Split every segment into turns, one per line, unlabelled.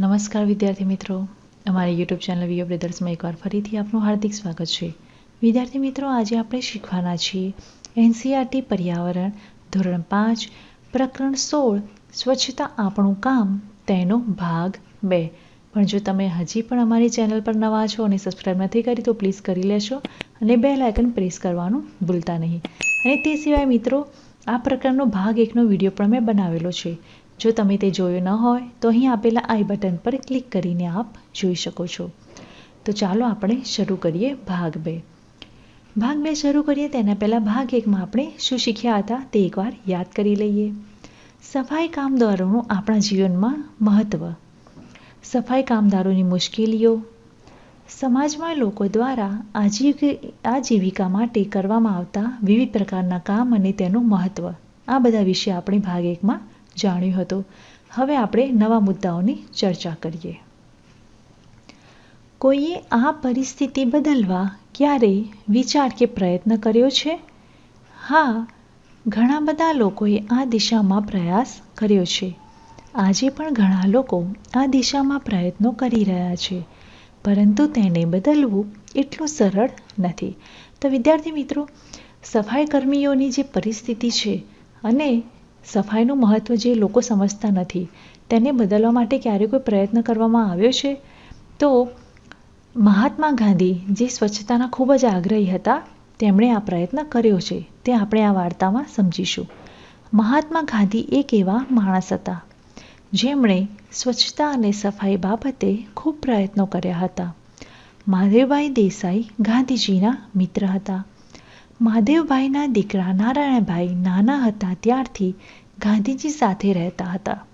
નમસ્કાર વિદ્યાર્થી મિત્રો. અમારી યુટ્યુબ ચેનલ વિયો બ્રધર્સમાં એકવાર ફરીથી આપનું હાર્દિક સ્વાગત છે. વિદ્યાર્થી મિત્રો, આજે આપણે શીખવાના છીએ એનસીઆરટી પર્યાવરણ, ધોરણ પાંચ, પ્રકરણ સોળ, સ્વચ્છતા આપણું કામ, તેનો ભાગ બે. પણ જો તમે હજી પણ અમારી ચેનલ પર નવા છો અને સબસ્ક્રાઈબ નથી કરી, તો પ્લીઝ કરી લેશો અને બે લાયકન પ્રેસ કરવાનું ભૂલતા નહીં. અને તે સિવાય મિત્રો, આ પ્રકારનો ભાગ એકનો વીડિયો પણ મેં બનાવેલો છે. જો તમે તે જોયો ન હોય, તો અહીં આપેલા આઈ બટન પર ક્લિક કરીને આપ જોઈ શકો છો. તો ચાલો આપણે શરૂ કરીએ ભાગ બે. ભાગ બે શરૂ કરીએ, તેના પહેલાં ભાગ એકમાં આપણે શું શીખ્યા હતા તે એકવાર યાદ કરી લઈએ. સફાઈ કામદારોનું આપણા જીવનમાં મહત્ત્વ સફાઈ કામદારોની મુશ્કેલીઓ. સમાજમાં લોકો દ્વારા આજીવિકા માટે કરવામાં આવતા વિવિધ પ્રકારના કામ અને તેનું મહત્ત્વ આ બધા વિશે આપણે ભાગ એકમાં જાણ્યું હતું. હવે આપણે નવા મુદ્દાઓની ચર્ચા કરીએ. કોઈએ આ પરિસ્થિતિ બદલવા ક્યારેય વિચાર કે પ્રયત્ન કર્યો છે? હા, ઘણા બધા લોકોએ આ દિશામાં પ્રયાસ કર્યો છે. આજે પણ ઘણા લોકો આ દિશામાં પ્રયત્નો કરી રહ્યા છે. પરંતુ તેને બદલવું એટલું સરળ નથી. તો વિદ્યાર્થી મિત્રો સફાઈ કર્મીઓની જે પરિસ્થિતિ છે અને સફાઈનું મહત્ત્વ જે લોકો સમજતા નથી, તેને બદલવા માટે ક્યારે કોઈ પ્રયત્ન કરવામાં આવ્યો છે? તો મહાત્મા ગાંધી જે સ્વચ્છતાના ખૂબ જ આગ્રહી હતા, તેમણે આ પ્રયત્ન કર્યો છે. તે આપણે આ વાર્તામાં સમજીશું. મહાત્મા ગાંધી એક એવા માણસ હતા, જેમણે સ્વચ્છતા અને સફાઈ બાબતે ખૂબ પ્રયત્નો કર્યા હતા. માધવભાઈ દેસાઈ ગાંધીજીના મિત્ર હતા. મહાદેવભાઈના દીકરા નારાયણભાઈ નાના હતા ત્યારથી ગાંધીજી સાથે રહેતા હતા.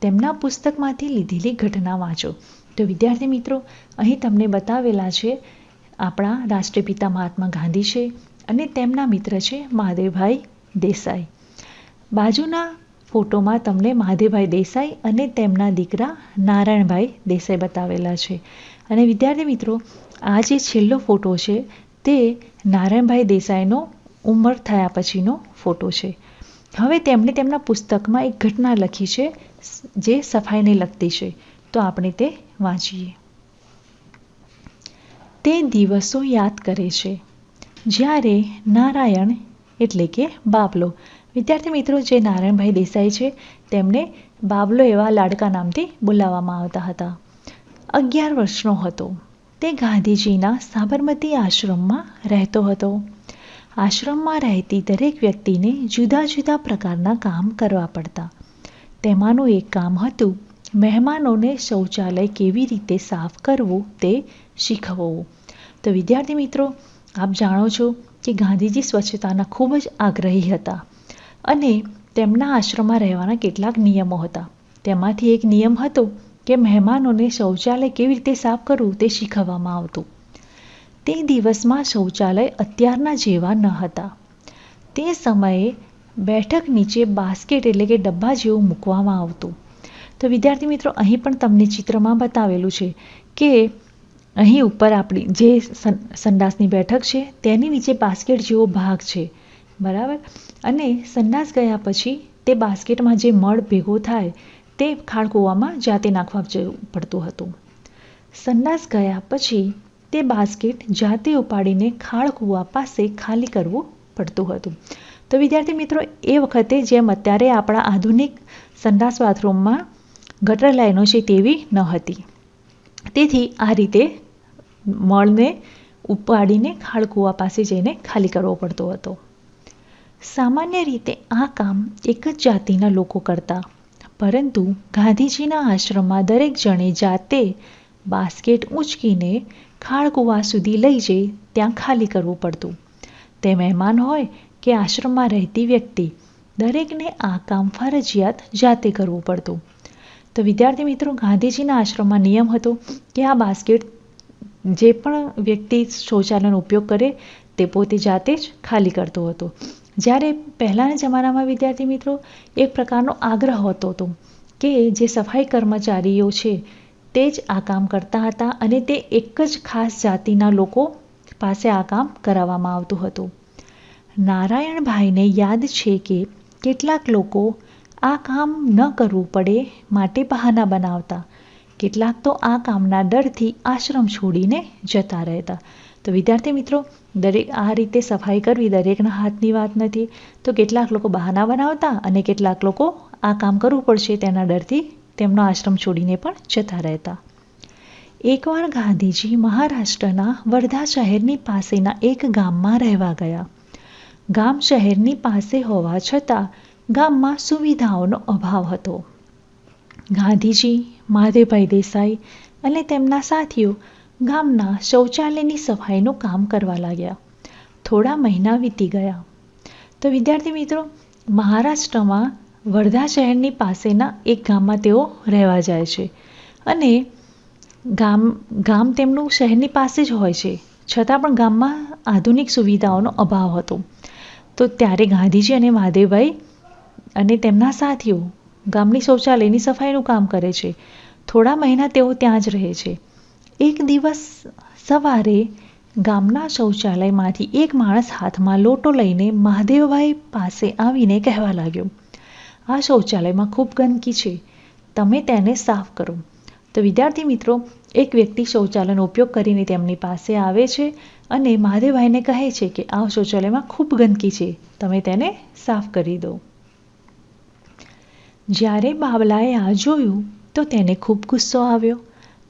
તેમના પુસ્તકમાંથી લીધેલી ઘટના વાંચો. તો વિદ્યાર્થી મિત્રો, અહીં તમને બતાવેલા છે, આપણા રાષ્ટ્રપિતા મહાત્મા ગાંધી છે અને તેમના મિત્ર છે મહાદેવભાઈ દેસાઈ. બાજુના ફોટોમાં તમને મહાદેવભાઈ દેસાઈ અને તેમના દીકરા નારાયણભાઈ દેસાઈ બતાવેલા છે. અને વિદ્યાર્થી મિત્રો, આ જે છેલ્લો ફોટો છે તે નારાયણભાઈ દેસાઈનો ઉંમર થયા પછીનો ફોટો છે. હવે તેમણે તેમના પુસ્તકમાં એક ઘટના લખી છે, જે સફાઈને લગતી છે. તો આપણે તે વાંચીએ. તે દિવસો યાદ કરે છે. જ્યારે નારાયણ એટલે કે બાબલો વિદ્યાર્થી મિત્રો, જે નારાયણભાઈ દેસાઈ છે, તેમને બાબલો એવા લાડકા નામથી બોલાવવામાં આવતા હતા. અગિયાર વર્ષનો હતો. તે ગાંધીજીના સાબરમતી આશ્રમમાં રહેતો હતો. આશ્રમમાં રહેતી દરેક વ્યક્તિને જુદા જુદા પ્રકારના કામ કરવા પડતા. તેમાંનું એક કામ હતું મહેમાનોને શૌચાલય કેવી રીતે સાફ કરવું તે શીખવવું. તો વિદ્યાર્થી મિત્રો, આપ જાણો છો કે ગાંધીજી સ્વચ્છતાના ખૂબ જ આગ્રહી હતા અને તેમના આશ્રમમાં રહેવાના કેટલાક નિયમો હતા. તેમાંથી એક નિયમ હતો કે મહેમાનોને શૌચાલય કેવી રીતે સાફ કરવું તે શીખવવામાં આવતું. તે દિવસમાં શૌચાલય અત્યારના જેવા ન હતા. તે સમયે બેઠક નીચે બાસ્કેટ એટલે કે ડબ્બા જેવું મૂકવામાં આવતું. તો વિદ્યાર્થી મિત્રો, અહીં પણ તમને ચિત્રમાં બતાવેલું છે કે અહીં ઉપર આપણી જે સંડાસની બેઠક છે, તેની નીચે બાસ્કેટ જેવો ભાગ છે. બરાબર? અને સંડાસ ગયા પછી તે બાસ્કેટમાં જે મળ ભેગો થાય તે ખાળકૂવામાં જાતે નાખવા જવું પડતું હતું. સંડાસ ગયા પછી તે બાસ્કેટ જાતે ઉપાડીને ખાળકૂવા પાસે ખાલી કરવું પડતું હતું. તો વિદ્યાર્થી મિત્રો, એ વખતે જેમ અત્યારે આપણા આધુનિક સંડાસ બાથરૂમમાં ગટર લાઈનો છે તેવી ન હતી. તેથી આ રીતે મળને ઉપાડીને ખાળકૂવા પાસે જઈને ખાલી કરવો પડતો હતો. સામાન્ય રીતે આ કામ એક જ જાતિના લોકો કરતા પરંતુ ગાંધીજીના આશ્રમમાં દરેક જણે જાતે બાસ્કેટ ઉંચકીને ખાળકુવા સુધી લઈ જઈ ત્યાં ખાલી કરવું પડતું. તે મહેમાન હોય કે આશ્રમમાં રહેતી વ્યક્તિ, દરેકને આ કામ ફરજિયાત જાતે કરવું પડતું. તો વિદ્યાર્થી મિત્રો, ગાંધીજીના આશ્રમમાં નિયમ હતો કે આ બાસ્કેટ જે પણ વ્યક્તિ શૌચાલયનો ઉપયોગ કરે તે પોતે જાતે જ ખાલી કરતો હતો. જ્યારે પહેલાંના જમાનામાં વિદ્યાર્થી મિત્રો, એક પ્રકારનો આગ્રહ હોતો હતો કે જે સફાઈ કર્મચારીઓ છે, તે જ આ કામ કરતા હતા અને તે એક જ ખાસ જાતિના લોકો પાસે આ કામ કરાવવામાં આવતું હતું. નારાયણભાઈને યાદ છે કે કેટલાક લોકો આ કામ ન કરવું પડે માટે બહાના બનાવતા. કેટલાક તો આ કામના ડરથી આશ્રમ છોડીને જતા રહેતા. તો વિદ્યાર્થી મિત્રો, દરેક આ રીતે સફાઈ કરવી દરેકના હાથની વાત નથી. તો કેટલાક લોકો બહાના બનાવતા અને કેટલાક લોકો આ કામ કરવું પડશે તેના ડરથી તેમનો આશ્રમ છોડીને પણ જતા રહેતા. એકવાર ગાંધીજી મહારાષ્ટ્રના વર્ધા શહેરની પાસેના એક ગામમાં રહેવા ગયા. ગામ શહેરની પાસે હોવા છતાં ગામમાં સુવિધાઓનો અભાવ હતો. ગાંધીજી, માધેભાઈ દેસાઈ અને તેમના સાથીઓ ગામના શૌચાલયની સફાઈનું કામ કરવા લાગ્યા. થોડા મહિના વીતી ગયા. તો વિદ્યાર્થી મિત્રો, મહારાષ્ટ્રમાં વર્ધા શહેરની પાસેના એક ગામમાં તેઓ રહેવા જાય છે. અને ગામ ગામ તેમનું શહેરની પાસે જ હોય છે. છતાં પણ ગામમાં આધુનિક સુવિધાઓનો અભાવ હતો. તો ત્યારે ગાંધીજી અને મહાદેવભાઈ અને તેમના સાથીઓ ગામની શૌચાલયની સફાઈનું કામ કરે છે. થોડા મહિના તેઓ ત્યાં જ રહે છે. એક દિવસ સવારે ગામના શૌચાલયમાંથી એક માણસ હાથમાં લોટો લઈને મહાદેવભાઈ પાસે આવીને કહેવા લાગ્યો, આ શૌચાલયમાં ખૂબ ગંદકી છે. તમે તેને સાફ કરો. તો વિદ્યાર્થી મિત્રો, એક વ્યક્તિ શૌચાલયનો ઉપયોગ કરીને તેમની પાસે આવે છે અને મહાદેવભાઈને કહે છે કે, આ શૌચાલયમાં ખૂબ ગંદકી છે. તમે તેને સાફ કરી દો. જ્યારે બાબલાએ આ જોયું, તો તેને ખૂબ ગુસ્સો આવ્યો.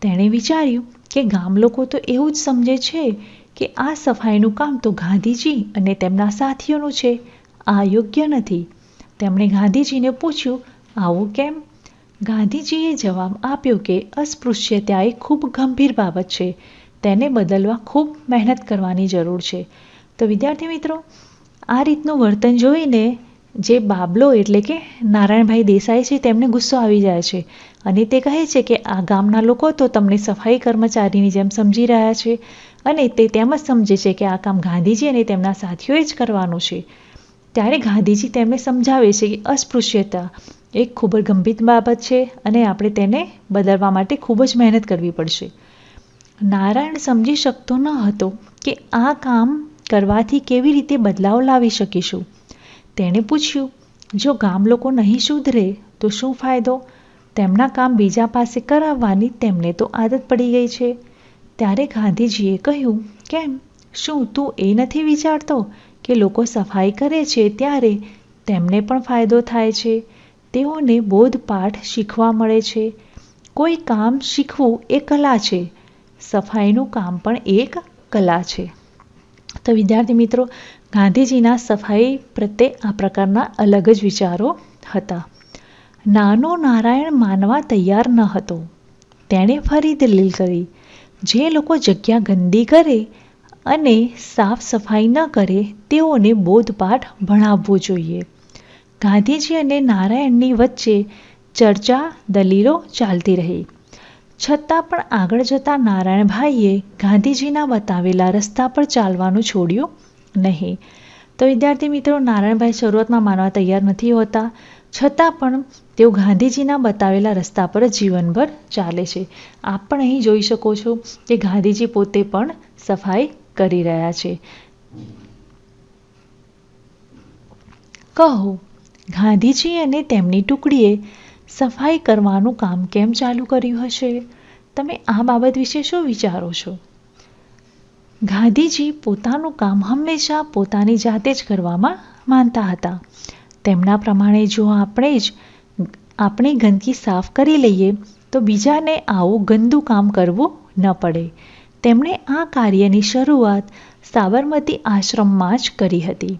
તેણે વિચાર્યું કે ગામ લોકો તો એવું જ સમજે છે કે આ સફાઈનું કામ તો ગાંધીજી અને તેમના સાથીઓનું છે. આ યોગ્ય નથી. તેમણે ગાંધીજીને પૂછ્યું, આવું કેમ? ગાંધીજીએ જવાબ આપ્યો કે અસ્પૃશ્યતા એ ખૂબ ગંભીર બાબત છે. તેને બદલવા ખૂબ મહેનત કરવાની જરૂર છે. તો વિદ્યાર્થી મિત્રો, આ રીતનું વર્તન જોઈને જે બાબલો એટલે કે નારાયણભાઈ દેસાઈ છે, તેમને ગુસ્સો આવી જાય છે. અને તે કહે છે કે આ ગામના લોકો તો તમને સફાઈ કર્મચારીની જેમ સમજી રહ્યા છે અને તે તેમ જ સમજે છે કે આ કામ ગાંધીજી અને તેમના સાથીઓએ જ કરવાનું છે. ત્યારે ગાંધીજી તેમને સમજાવે છે કે અસ્પૃશ્યતા એક ખૂબ જ ગંભીર બાબત છે અને આપણે તેને બદલવા માટે ખૂબ જ મહેનત કરવી પડશે. નારાયણ સમજી શકતો ન હતો કે આ કામ કરવાથી કેવી રીતે બદલાવ લાવી શકીશું. તેણે પૂછ્યું, જો ગામ લોકો નહીં સુધરે, તો શું ફાયદો? તેમના કામ બીજા પાસે કરાવવાની તેમને તો આદત પડી ગઈ છે. ત્યારે ગાંધીજીએ કહ્યું, કેમ? શું તું એ નથી વિચારતો કે લોકો સફાઈ કરે છે ત્યારે તેમને પણ ફાયદો થાય છે? તેઓને બોધપાઠ શીખવા મળે છે. કોઈ કામ શીખવું એ કલા છે. સફાઈનું કામ પણ એક કલા છે. તો વિદ્યાર્થી મિત્રો ગાંધીજીના સફાઈ પ્રત્યે આ પ્રકારના અલગ જ વિચારો હતા. નાનો નારાયણ માનવા તૈયાર ન હતો. તેણે ફરી દલીલ કરી, જે લોકો જગ્યા ગંદી કરે અને સાફ સફાઈ ન કરે, તેઓને બોધપાઠ ભણાવવો જોઈએ. ગાંધીજી અને નારાયણની વચ્ચે ચર્ચા દલીલો ચાલતી રહી. છતાં પણ આગળ જતા નારાયણભાઈએ ગાંધીજીના બતાવેલા રસ્તા પર ચાલવાનું છોડ્યું નહીં. તો વિદ્યાર્થી મિત્રો, નારાયણભાઈ શરૂઆતમાં માનવા તૈયાર નથી હોતા. છતાં પણ તેઓ ગાંધીજીના બતાવેલા રસ્તા પર જીવનભર ચાલે છે. આપ પણ અહીં જોઈ શકો છો કે ગાંધીજી પોતે પણ સફાઈ કરી રહ્યા છે. કહો, ગાંધીજી અને તેમની ટુકડીએ સફાઈ કરવાનું કામ કેમ ચાલુ કર્યું હશે? તમે આ બાબત વિશે શું વિચારો છો? ગાંધીજી પોતાનું કામ હંમેશા પોતાની જાતે જ કરવામાં માનતા હતા. તેમના પ્રમાણે જો આપણે જ આપણે ગંદકી સાફ કરી લઈએ, તો બીજાને આવું ગંદુ કામ કરવું ન પડે. તેમણે આ કાર્યની શરૂઆત સાબરમતી આશ્રમમાં જ કરી હતી.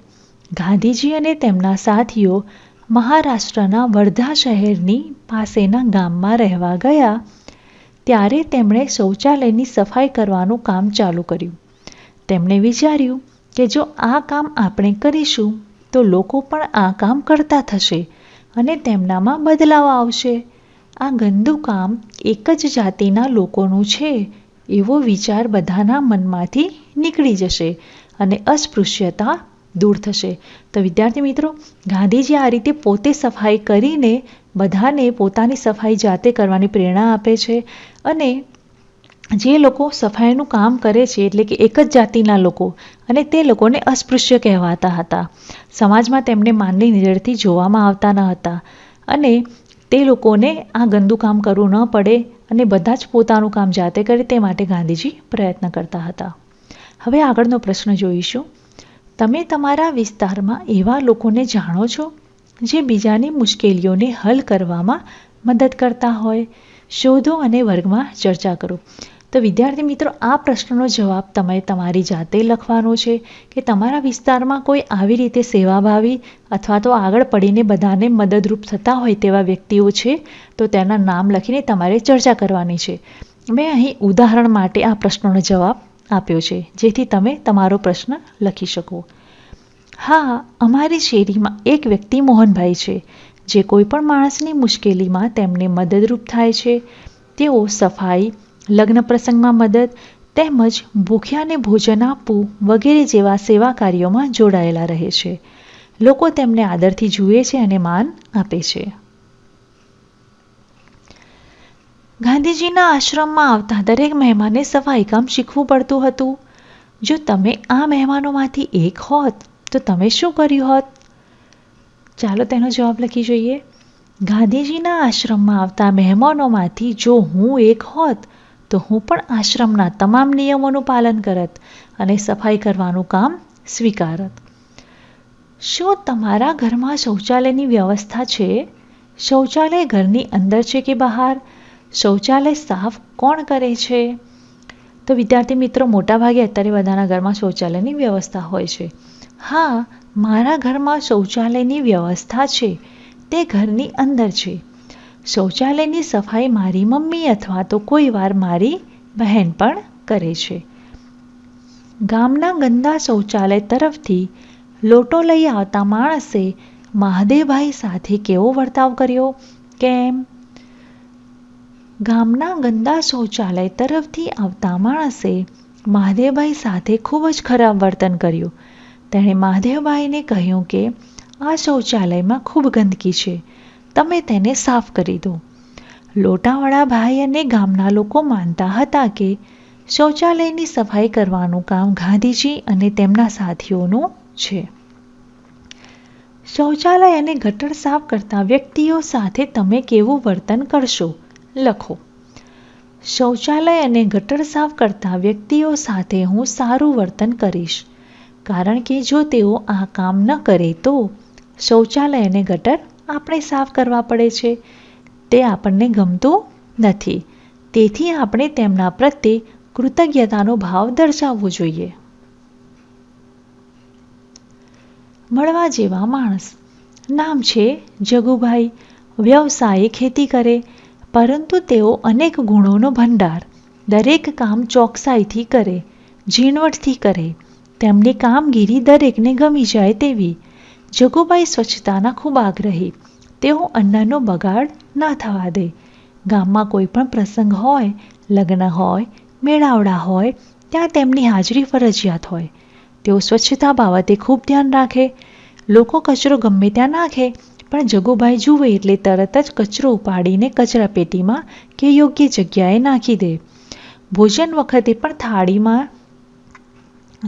ગાંધીજી અને તેમના સાથીઓ મહારાષ્ટ્રના વર્ધા શહેરની પાસેના ગામમાં રહેવા ગયા. ત્યારે તેમણે શૌચાલયની સફાઈ કરવાનું કામ ચાલુ કર્યું. તેમણે વિચાર્યું કે જો આ કામ આપણે કરીશું, તો લોકો પણ આ કામ કરતા થશે અને તેમનામાં બદલાવ આવશે. આ ગંદુ કામ એક જ જાતિના લોકોનું છે એવો વિચાર બધાના મનમાંથી નીકળી જશે અને અસ્પૃશ્યતા દૂર થશે. તો વિદ્યાર્થી મિત્રો, ગાંધીજી આ રીતે પોતે સફાઈ કરીને બધાને પોતાની સફાઈ જાતે કરવાની પ્રેરણા આપે છે અને જે લોકો સફાઈનું કામ કરે છે, એટલે કે એક જ જાતિના લોકો, અને તે લોકોને અસ્પૃશ્ય કહેવાતા હતા. સમાજમાં તેમને માનની નજરથી જોવામાં આવતા ન હતા, અને તે લોકોને આ ગંદુ કામ કરવું ન પડે, અને બધા જ પોતાનું કામ જાતે કરે તે માટે ગાંધીજી પ્રયત્ન કરતા હતા. હવે આગળનો પ્રશ્ન જોઈશું. તમે તમારા વિસ્તારમાં એવા લોકોને જાણો છો, જે બીજાની મુશ્કેલીઓને હલ કરવામાં મદદ કરતા હોય? શોધો અને વર્ગમાં ચર્ચા કરો. તો વિદ્યાર્થી મિત્રો, આ પ્રશ્નનો જવાબ તમે તમારી જાતે લખવાનો છે કે તમારા વિસ્તારમાં કોઈ આવી રીતે સેવાભાવી અથવા તો આગળ પડીને બધાને મદદરૂપ થતા હોય તેવા વ્યક્તિઓ છે? તો તેના નામ લખીને તમારે ચર્ચા કરવાની છે. મેં અહીં ઉદાહરણ માટે આ પ્રશ્નનો જવાબ આપ્યો છે, જેથી તમે તમારો પ્રશ્ન લખી શકો. હા, અમારી શેરીમાં એક વ્યક્તિ મોહનભાઈ છે, જે કોઈ પણ માણસની મુશ્કેલીમાં તેમને મદદરૂપ થાય છે. તેઓ સફાઈ લગ્ન પ્રસંગમાં મદદ તેમજ ભૂખ્યાને ભોજન આપવું વગેરે જેવા સેવા કાર્યોમાં જોડાયેલા રહે છે. લોકો તેમને આદરથી જુએ છે અને માન આપે છે. ગાંધીજીના આશ્રમમાં આવતા દરેક મહેમાને સફાઈ કામ શીખવું પડતું હતું. જો તમે આ મહેમાનોમાંથી એક હોત, તો તમે શું કર્યું હોત? ચાલો તેનો જવાબ લખી જોઈએ. ગાંધીજીના આશ્રમમાં આવતા મહેમાનોમાંથી જો હું એક હોત તો હું પણ આશ્રમના તમામ નિયમોનું પાલન કરત અને સફાઈ કરવાનું કામ સ્વીકારત. શું તમારા ઘરમાં શૌચાલયની વ્યવસ્થા છે? શૌચાલય ઘરની અંદર છે કે બહાર? શૌચાલય સાફ કોણ કરે છે? તો વિદ્યાર્થી મિત્રો, મોટાભાગે અત્યારે બધાના ઘરમાં શૌચાલયની વ્યવસ્થા હોય છે. હા, મારા ઘરમાં શૌચાલયની વ્યવસ્થા છે. તે ઘરની અંદર છે. શૌચાલયની સફાઈ મારી મમ્મી અથવા તો કોઈ વાર મારી બહેન પણ કરે છે. ગામના ગંદા શૌચાલય તરફથી લોટો લઈ આવતા માણસે મહાદેવભાઈ સાથે કેવો વર્તાવ કર્યો? કેમ? ગામના ગંદા શૌચાલય તરફથી આવતા માણસે મહાદેવભાઈ સાથે ખૂબ જ ખરાબ વર્તન કર્યું. તેણે મહાદેવભાઈને કહ્યું કે આ શૌચાલયમાં ખૂબ ગંદકી છે. તમે તેને સાફ કરી દો. લોટાવાળા ભાઈ અને ગામના લોકો માનતા હતા કે શૌચાલયની સફાઈ કરવાનું કામ ગાંધીજી અને તેમના સાથીઓનું છે. શૌચાલય અને ગટર સાફ કરતા વ્યક્તિઓ સાથે તમે કેવું વર્તન કરશો? લખો. શૌચાલય અને ગટર સાફ કરતા વ્યક્તિઓ સાથે હું સારું વર્તન કરીશ. કારણ કે જો તેઓ આ કામ ન કરે તો શૌચાલય અને ગટર આપણે સાફ કરવા પડે છે. તે આપણને ગમતું નથી. તેથી આપણે તેમના પ્રત્યે કૃતજ્ઞતાનો ભાવ દર્શાવવો જોઈએ. મળવા જેવા માણસ. નામ છે જગુભાઈ. વ્યવસાયે ખેતી કરે, પરંતુ તેઓ અનેક ગુણોનો ભંડાર. દરેક કામ ચોકસાઈથી કરે, ઝીણવટથી કરે. તેમની કામગીરી દરેકને ગમી જાય તેવી. જગુભાઈ સ્વચ્છતાના ખૂબ આગ્રહી. તેઓ અન્નનો બગાડ ન થવા દે. ગામમાં કોઈ પણ પ્રસંગ હોય, લગ્ન હોય, મેળાવડા હોય, ત્યાં તેમની હાજરી ફરજિયાત હોય. તેઓ સ્વચ્છતા બાબતે ખૂબ ધ્યાન રાખે. લોકો કચરો ગમે ત્યાં નાખે, પણ જગુભાઈ જુએ એટલે તરત જ કચરો ઉપાડીને કચરા પેટીમાં કે યોગ્ય જગ્યાએ નાખી દે. ભોજન વખતે પણ થાળીમાં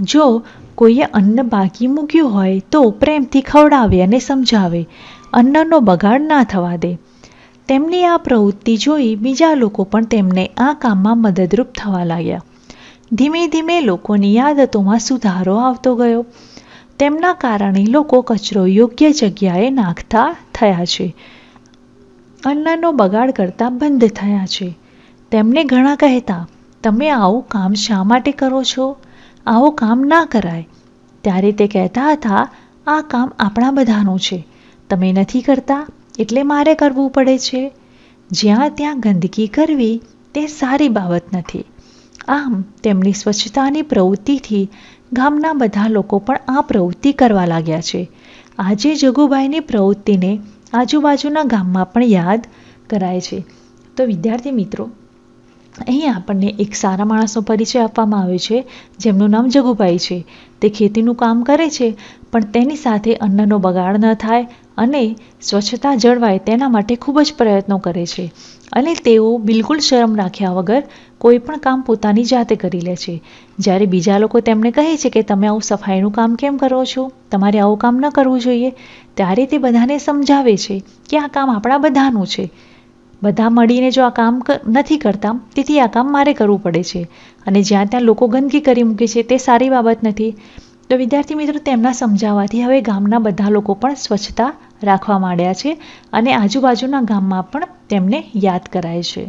જો કોઈએ અન્ન બાકી મૂક્યું હોય તો પ્રેમથી ખવડાવે અને સમજાવે. અન્નનો બગાડ ના થવા દે. તેમની આ પ્રવૃત્તિ જોઈ બીજા લોકો પણ તેમને આ કામમાં મદદરૂપ થવા લાગ્યા. ધીમે ધીમે લોકોની આદતોમાં સુધારો આવતો ગયો. તેમના કારણે લોકો કચરો યોગ્ય જગ્યાએ નાખતા થયા છે. અન્નનો બગાડ કરતા બંધ થયા છે. તેમને ઘણા કહેતા, તમે આવું કામ શા માટે કરો છો? આવું કામ ના કરાય. ત્યારે તે કહેતા હતા, આ કામ આપણા બધાનું છે. તમે નથી કરતા, એટલે મારે કરવું પડે છે. જ્યાં ત્યાં ગંદકી કરવી, તે સારી બાબત નથી. આમ, તેમની સ્વચ્છતાની પ્રવૃત્તિથી ગામના બધા લોકો પણ આ પ્રવૃત્તિ કરવા લાગ્યા છે. આજે જગુભાઈની પ્રવૃત્તિને આજુબાજુના ગામમાં પણ યાદ કરાય છે. તો વિદ્યાર્થી મિત્રો અહીં આપણને એક સારા માણસનો પરિચય આપવામાં આવ્યો છે, જેમનું નામ જગુભાઈ છે. તે ખેતીનું કામ કરે છે, પણ તેની સાથે અન્નનો બગાડ ન થાય અને સ્વચ્છતા જળવાય તેના માટે ખૂબ જ પ્રયત્નો કરે છે. અને તેઓ બિલકુલ શરમ રાખ્યા વગર કોઈ પણ કામ પોતાની જાતે કરી લે છે. જ્યારે બીજા લોકો તેમને કહે છે કે, તમે આવું સફાઈનું કામ કેમ કરો છો? તમારે આવું કામ ન કરવું જોઈએ. ત્યારે તે બધાને સમજાવે છે કે આ કામ આપણા બધાનું છે. બધા મળીને જો આ કામ નથી કરતા, તેથી આ કામ મારે કરવું પડે છે. અને જ્યાં ત્યાં લોકો ગંદકી કરી મૂકે છે, તે સારી બાબત નથી. તો વિદ્યાર્થી મિત્રો, તેમના સમજાવવાથી હવે ગામના બધા લોકો પણ સ્વચ્છતા રાખવા માંડ્યા છે અને આજુબાજુના ગામમાં પણ તેમને યાદ કરાય છે.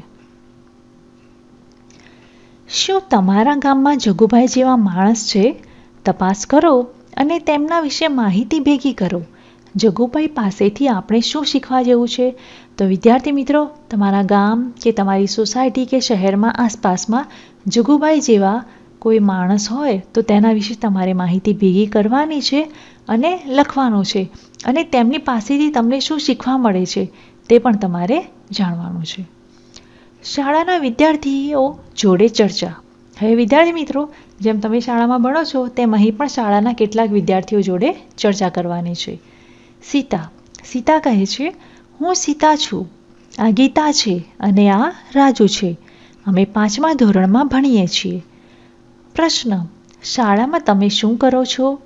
શું તમારા ગામમાં જગુભાઈ જેવા માણસ છે? તપાસ કરો અને તેમના વિશે માહિતી ભેગી કરો. જગુભાઈ પાસેથી આપણે શું શીખવા જેવું છે? તો વિદ્યાર્થી મિત્રો, તમારા ગામ કે તમારી સોસાયટી કે શહેરમાં આસપાસમાં જગુભાઈ જેવા કોઈ માણસ હોય તો તેના વિશે તમારે માહિતી ભેગી કરવાની છે અને લખવાનું છે. અને તેમની પાસેથી તમને શું શીખવા મળે છે તે પણ તમારે જાણવાનું છે. શાળાના વિદ્યાર્થીઓ જોડે ચર્ચા. હવે વિદ્યાર્થી મિત્રો, જેમ તમે શાળામાં ભણો છો, તેમ અહીં પણ શાળાના કેટલાક વિદ્યાર્થીઓ જોડે ચર્ચા કરવાની છે. સીતા. સીતા કહે છે, હું સીતા છું. આ ગીતા છે અને આ રાજુ છે. અમે પાંચમા ધોરણમાં ભણીએ છીએ. પ્રશ્ન, શાળામાં તમે શું કરો છો?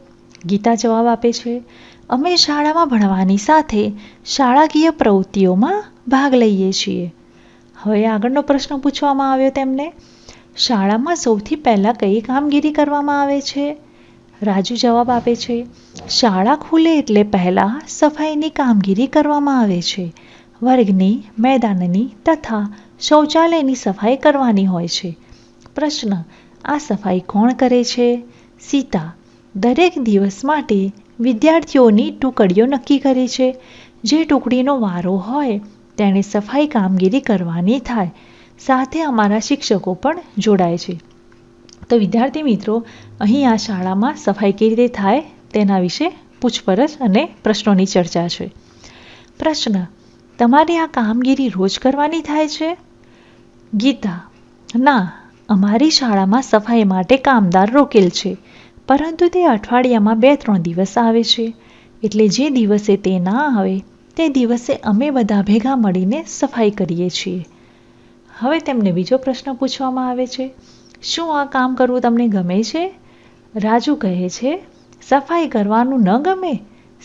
ગીતા જવાબ આપે છે, અમે શાળામાં ભણવાની સાથે શાળાકીય પ્રવૃત્તિઓમાં ભાગ લઈએ છીએ. હવે આગળનો પ્રશ્ન પૂછવામાં આવ્યો તેમને, શાળામાં સૌથી પહેલાં કઈ કામગીરી કરવામાં આવે છે? રાજુ જવાબ આપે છે, શાળા ખુલે એટલે પહેલાં સફાઈની કામગીરી કરવામાં આવે છે. વર્ગની, મેદાનની તથા શૌચાલયની સફાઈ કરવાની હોય છે. પ્રશ્ન, આ સફાઈ કોણ કરે છે? સીતા, દરેક દિવસ માટે વિદ્યાર્થીઓની ટુકડીઓ નક્કી કરે છે. જે ટુકડીનો વારો હોય, તેણે સફાઈ કામગીરી કરવાની થાય. સાથે અમારા શિક્ષકો પણ જોડાય છે. તો વિદ્યાર્થી મિત્રો, અહીં આ શાળામાં સફાઈ કેવી રીતે થાય તેના વિશે પૂછપરછ અને પ્રશ્નોની ચર્ચા છે. પ્રશ્ન, તમારી આ કામગીરી રોજ કરવાની થાય છે? ગીતા, ના, અમારી શાળામાં સફાઈ માટે કામદાર રોકેલ છે, પરંતુ તે અઠવાડિયામાં બે ત્રણ દિવસ આવે છે. એટલે જે દિવસે તે ના આવે, તે દિવસે અમે બધા ભેગા મળીને સફાઈ કરીએ છીએ. હવે તેમને બીજો પ્રશ્ન પૂછવામાં આવે છે. શું આ કામ કરવું તમને ગમે છે? રાજુ કહે છે, સફાઈ કરવાનું ન ગમે.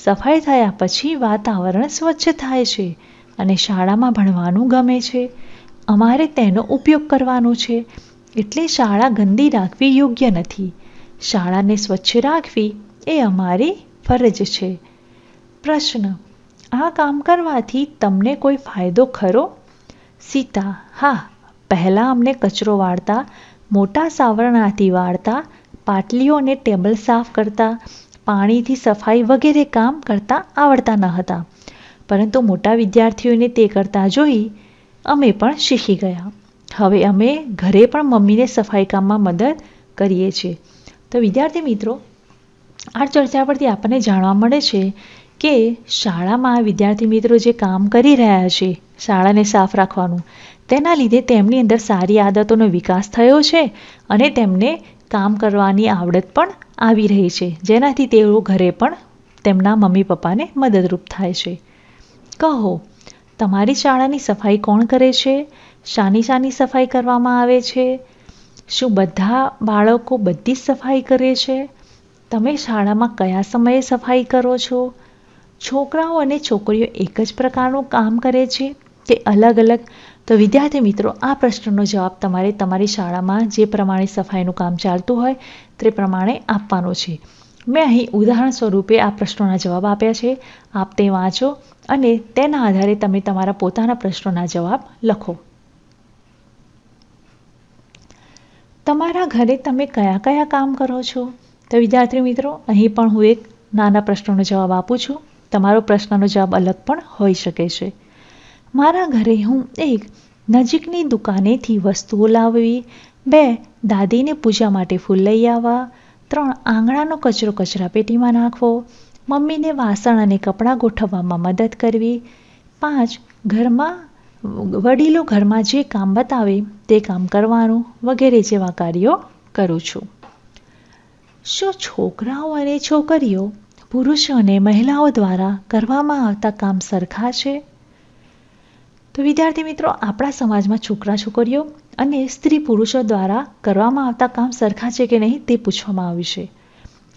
સફાઈ થયા પછી વાતાવરણ સ્વચ્છ થાય છે અને શાળામાં ભણવાનું ગમે છે. અમારે તેનો ઉપયોગ કરવાનો છે. એટલે શાળા ગંદી રાખવી યોગ્ય નથી. શાળાને સ્વચ્છ રાખવી એ અમારી ફરજ છે. પ્રશ્ન, આ કામ કરવાથી તમને કોઈ ફાયદો ખરો? સીતા, હા. પહેલાં અમને કચરો વાળતા મોટા સાવરણાથી વાળતા, પાટલીઓ અને ટેબલ સાફ કરતા, પાણીથી સફાઈ વગેરે કામ કરતા આવડતા ન હતા. પરંતુ મોટા વિદ્યાર્થીઓને તે કરતા જોઈ અમે પણ શીખી ગયા. હવે અમે ઘરે પણ મમ્મીને સફાઈ કામમાં મદદ કરીએ છીએ. તો વિદ્યાર્થી મિત્રો, આ ચર્ચા પરથી આપણને જાણવા મળે છે કે શાળામાં વિદ્યાર્થી મિત્રો જે કામ કરી રહ્યા છે, શાળાને સાફ રાખવાનું તેના લીધે તેમની અંદર સારી આદતોનો વિકાસ થયો છે અને તેમને કામ કરવાની આવડત પણ આવી રહી છે. જેનાથી તેઓ ઘરે પણ તેમના મમ્મી પપ્પાને મદદરૂપ થાય છે. કહો, તમારી શાળાની સફાઈ કોણ કરે છે? શાની શાની સફાઈ કરવામાં આવે છે? શું બધા બાળકો બધી જ સફાઈ કરે છે? તમે શાળામાં કયા સમયે સફાઈ કરો છો? છોકરાઓ અને છોકરીઓ એક જ પ્રકારનું કામ કરે છે કે અલગ અલગ તો વિદ્યાર્થી મિત્રો, આ પ્રશ્નનો જવાબ તમારે તમારી શાળામાં જે પ્રમાણે સફાઈનું કામ ચાલતું હોય તે પ્રમાણે આપવાનો છે. મેં અહીં ઉદાહરણ સ્વરૂપે આ પ્રશ્નોના જવાબ આપ્યા છે. આપ તે વાંચો અને તેના આધારે તમે તમારા પોતાના પ્રશ્નોના જવાબ લખો. તમારા ઘરે તમે કયા કયા કામ કરો છો? તો વિદ્યાર્થી મિત્રો, અહીં પણ હું એક નાના પ્રશ્નોનો જવાબ આપું છું. તમારો પ્રશ્નનો જવાબ અલગ પણ હોઈ શકે છે. મારા ઘરે હું એક નજીકની દુકાનેથી વસ્તુઓ લાવવી, બે દાદીને પૂજા માટે ફૂલ લઈ આવવા, ત્રણ આંગણાનો કચરો કચરાપેટીમાં નાખવો, મમ્મીને વાસણ અને કપડાં ગોઠવવામાં મદદ કરવી, પાંચ ઘરમાં, વડીલો ઘરમાં જે કામ બતાવે તે કામ કરવાનું વગેરે જેવા કાર્યો કરું છું. શું છોકરાઓ અને છોકરીઓ પુરુષો અને મહિલાઓ દ્વારા કરવામાં આવતા કામ સરખા છે? તો વિદ્યાર્થી મિત્રો, આપણા સમાજમાં છોકરા છોકરીઓ અને સ્ત્રી પુરુષો દ્વારા કરવામાં આવતા કામ સરખા છે કે નહીં તે પૂછવામાં આવ્યું છે.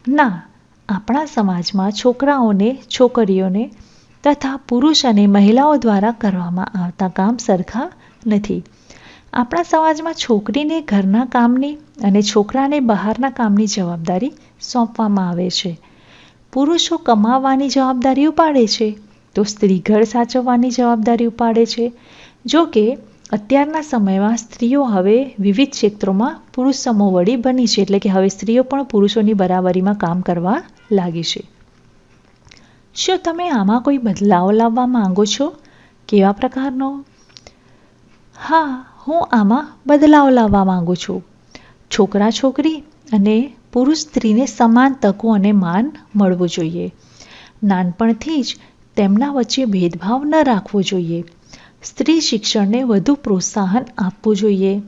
ના, આપણા સમાજમાં છોકરાઓને, છોકરીઓને તથા પુરુષ અને મહિલાઓ દ્વારા કરવામાં આવતા કામ સરખા નથી. આપણા સમાજમાં છોકરીને ઘરના કામની અને છોકરાને બહારના કામની જવાબદારી સોંપવામાં આવે છે. પુરુષો કમાવાની જવાબદારી ઉપાડે છે. તો સ્ત્રી ઘર સાચવવાની જવાબદારી ઉપાડે છે. જો અત્યારના સમયમાં સ્ત્રીઓ હવે વિવિધ ક્ષેત્રોમાં પુરુષ સમોવડી બની છે, એટલે કે હવે સ્ત્રીઓ પણ પુરુષોની બરાબરીમાં કામ કરવા લાગી છે. શું તમે આમાં કોઈ બદલાવ લાવવા માંગો છો? કેવા પ્રકારનો? હા, હું આમાં બદલાવ લાવવા માંગુ છું. છોકરા છોકરી અને પુરુષ સ્ત્રીને સમાન તકો અને માન મળવું જોઈએ. નાનપણથી જ તેમના વચ્ચે ભેદભાવ ન રાખવો જોઈએ. સ્ત્રી શિક્ષણને વધુ પ્રોત્સાહન આપવું જોઈએ.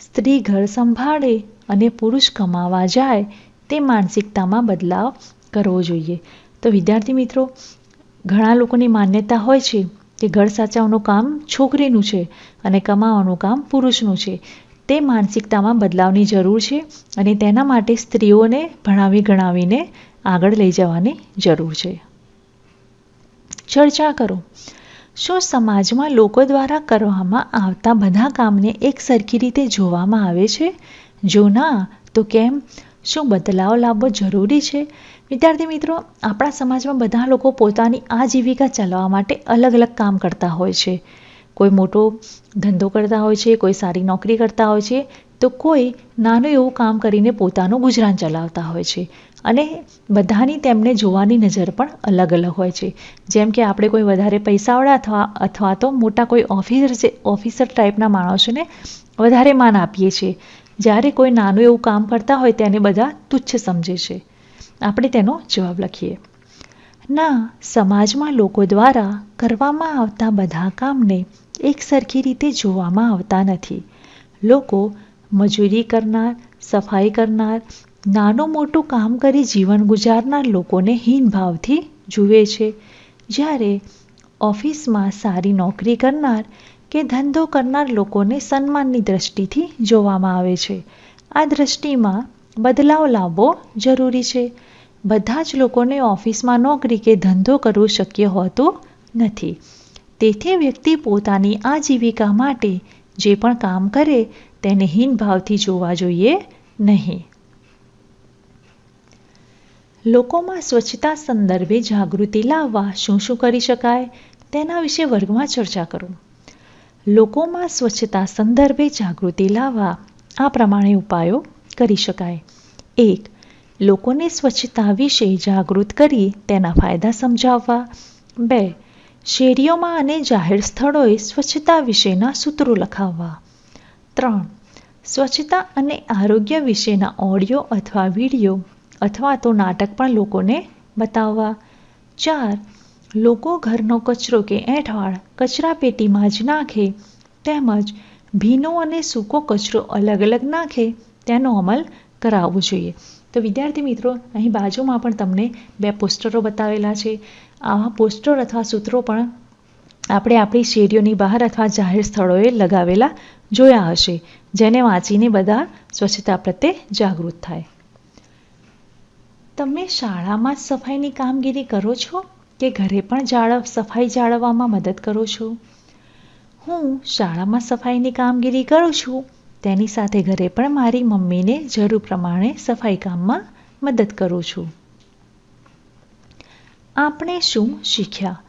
સ્ત્રી ઘર સંભાળે અને પુરુષ કમાવા જાય તે માનસિકતામાં બદલાવ કરવો જોઈએ. તો વિદ્યાર્થી મિત્રો, ઘણા લોકોની માન્યતા હોય છે કે ઘર સાચવવાનું કામ છોકરીનું છે અને કમાવાનું કામ પુરુષનું છે. તે માનસિકતામાં બદલાવની જરૂર છે અને તેના માટે સ્ત્રીઓને ભણાવી ગણાવીને આગળ લઈ જવાની જરૂર છે. ચર્ચા કરો. શું સમાજમાં લોકો દ્વારા કરવામાં આવતા બધા કામને એક સરખી રીતે જોવામાં આવે છે? જો ના, તો કેમ? શું બદલાવ લાવવો જરૂરી છે? વિદ્યાર્થી મિત્રો, આપણા સમાજમાં બધા લોકો પોતાની આજીવિકા ચલાવવા માટે અલગ અલગ કામ કરતા હોય છે. કોઈ મોટો ધંધો કરતા હોય છે, કોઈ સારી નોકરી કરતા હોય છે, તો કોઈ નાનું એવું કામ કરીને પોતાનું ગુજરાન ચલાવતા હોય છે. અને બધાની તેમને જોવાની નજર પણ અલગ અલગ હોય છે. જેમ કે આપણે કોઈ વધારે પૈસાવાળા અથવા અથવા તો મોટા કોઈ ઓફિસર છે ઓફિસર ટાઈપના માણસોને વધારે માન આપીએ છીએ. જ્યારે કોઈ નાનું એવું કામ કરતા હોય તેને બધા તુચ્છ સમજે છે. આપણે તેનો જવાબ લખીએ. ના, સમાજમાં લોકો દ્વારા કરવામાં આવતા બધા કામને એક સરખી રીતે જોવામાં આવતા નથી. લોકો મજૂરી કરનાર, સફાઈ કરનાર નાનું મોટું કામ કરી જીવન ગુજારનાર લોકોને હીનભાવથી જુએ છે. જ્યારે ઓફિસમાં સારી નોકરી કરનાર કે ધંધો કરનાર લોકોને સન્માનની દ્રષ્ટિથી જોવામાં આવે છે. આ દ્રષ્ટિમાં બદલાવ લાવવો જરૂરી છે. બધા જ લોકોને ઓફિસમાં નોકરી કે ધંધો કરવો શક્ય હોતું નથી. તેથી વ્યક્તિ પોતાની આજીવિકા માટે જે પણ કામ કરે તેને હીનભાવથી જોવા જોઈએ નહીં. લોકોમાં સ્વચ્છતા સંદર્ભે જાગૃતિ લાવવા શું શું કરી શકાય તેના વિશે વર્ગમાં ચર્ચા કરું. લોકોમાં સ્વચ્છતા સંદર્ભે જાગૃતિ લાવવા આ પ્રમાણે ઉપાયો કરી શકાય. એક, લોકોને સ્વચ્છતા વિશે જાગૃત કરી તેના ફાયદા સમજાવવા. બે, શેરીઓમાં અને જાહેર સ્થળોએ સ્વચ્છતા વિશેના સૂત્રો લખાવવા. ત્રણ, સ્વચ્છતા અને આરોગ્ય વિશેના ઓડિયો અથવા વીડિયો અથવા તો નાટક પણ લોકોને બતાવવા. ચાર, લોકો ઘરનો કચરો કે એંઠવાડ કચરા પેટીમાં જ નાખે. તેમજ ભીનો અને સૂકો કચરો અલગ અલગ નાખે. તેનો અમલ કરાવવો જોઈએ. તો વિદ્યાર્થી મિત્રો, અહીં બાજુમાં પણ તમને બે પોસ્ટરો બતાવેલા છે. આવા પોસ્ટર અથવા સૂત્રો પણ આપણે આપણી શેરીઓની બહાર અથવા જાહેર સ્થળોએ લગાવેલા જોયા હશે, જેને વાંચીને બધા સ્વચ્છતા પ્રત્યે જાગૃત થાય. તમે શાળામાં જ સફાઈની કામગીરી કરો છો કે ઘરે પણ જાળવ સફાઈ જાળવવામાં મદદ કરો છો? હું શાળામાં સફાઈની કામગીરી કરું છું, તેની સાથે ઘરે પણ મારી મમ્મીને જરૂર પ્રમાણે સફાઈ કામમાં મદદ કરું છું. આપણે શું શીખ્યા?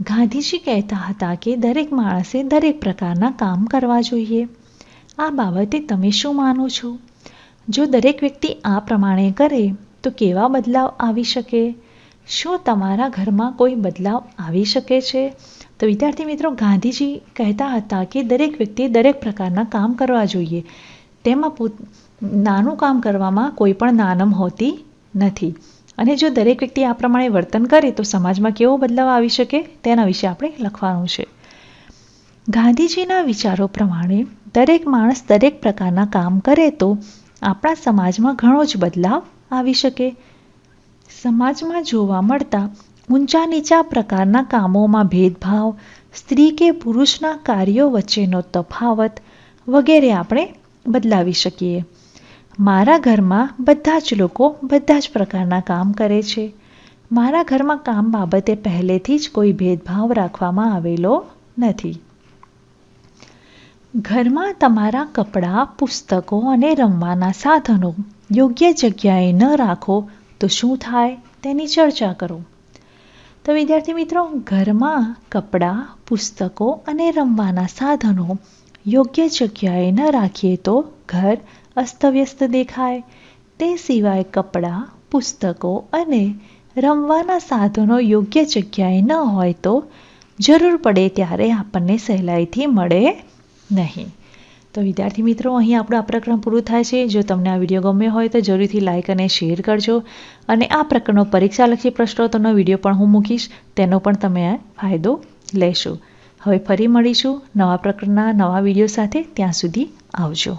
ગાંધીજી કહેતા હતા કે દરેક માણસે દરેક પ્રકારના કામ કરવા જોઈએ. આ બાબતે તમે શું માનો છો? જો દરેક વ્યક્તિ આ પ્રમાણે કરે તો કેવા બદલાવ આવી શકે? શું તમારા ઘરમાં કોઈ બદલાવ આવી શકે છે? તો વિદ્યાર્થી મિત્રો, ગાંધીજી કહેતા હતા કે દરેક વ્યક્તિએ દરેક પ્રકારના કામ કરવા જોઈએ. તેમાં પોત નાનું કામ કરવામાં કોઈ પણ નાનમ હોતી નથી. અને જો દરેક વ્યક્તિ આ પ્રમાણે વર્તન કરે તો સમાજમાં કેવો બદલાવ આવી શકે? તેના વિશે આપણે લખવાનું છે. ગાંધીજીના વિચારો પ્રમાણે દરેક માણસ દરેક પ્રકારના કામ કરે તો આપણા સમાજમાં ઘણો જ બદલાવ આવી શકે? સમાજમાં જોવા મળતા ઊંચા નીચા પ્રકારના કામોમાં ભેદભાવ, સ્ત્રી કે પુરુષના કાર્યો વચ્ચેનો તફાવત વગેરે આપણે બદલાવી શકીએ. મારા ઘરમાં બધા જ લોકો બધા જ પ્રકારના કામ કરે છે. મારા ઘરમાં કામ બાબતે પહેલેથી જ કોઈ ભેદભાવ રાખવામાં આવેલો નથી. ઘરમાં તમારા કપડાં, પુસ્તકો અને રમવાના સાધનો યોગ્ય જગ્યાએ ન રાખો તો શું થાય તેની ચર્ચા કરો. તો વિદ્યાર્થી મિત્રો, ઘરમાં કપડાં, પુસ્તકો અને રમવાના સાધનો યોગ્ય જગ્યાએ ન રાખીએ તો ઘર અસ્તવ્યસ્ત દેખાય. તે સિવાય કપડાં, પુસ્તકો અને રમવાના સાધનો યોગ્ય જગ્યાએ ન હોય તો જરૂર પડે ત્યારે આપણને સહેલાઈથી મળે નહીં. તો વિદ્યાર્થી મિત્રો, અહીં આપણું આ પ્રકરણ પૂરું થાય છે. જો તમને આ વીડિયો ગમ્યો હોય તો જરૂરથી લાઇક અને શેર કરજો. અને આ પ્રકરણનો પરીક્ષાલક્ષી પ્રશ્નોત્તરનો વીડિયો પણ હું મૂકીશ. તેનો પણ તમે ફાયદો લેશો. હવે ફરી મળીશું નવા પ્રકરણના નવા વીડિયો સાથે. ત્યાં સુધી આવજો.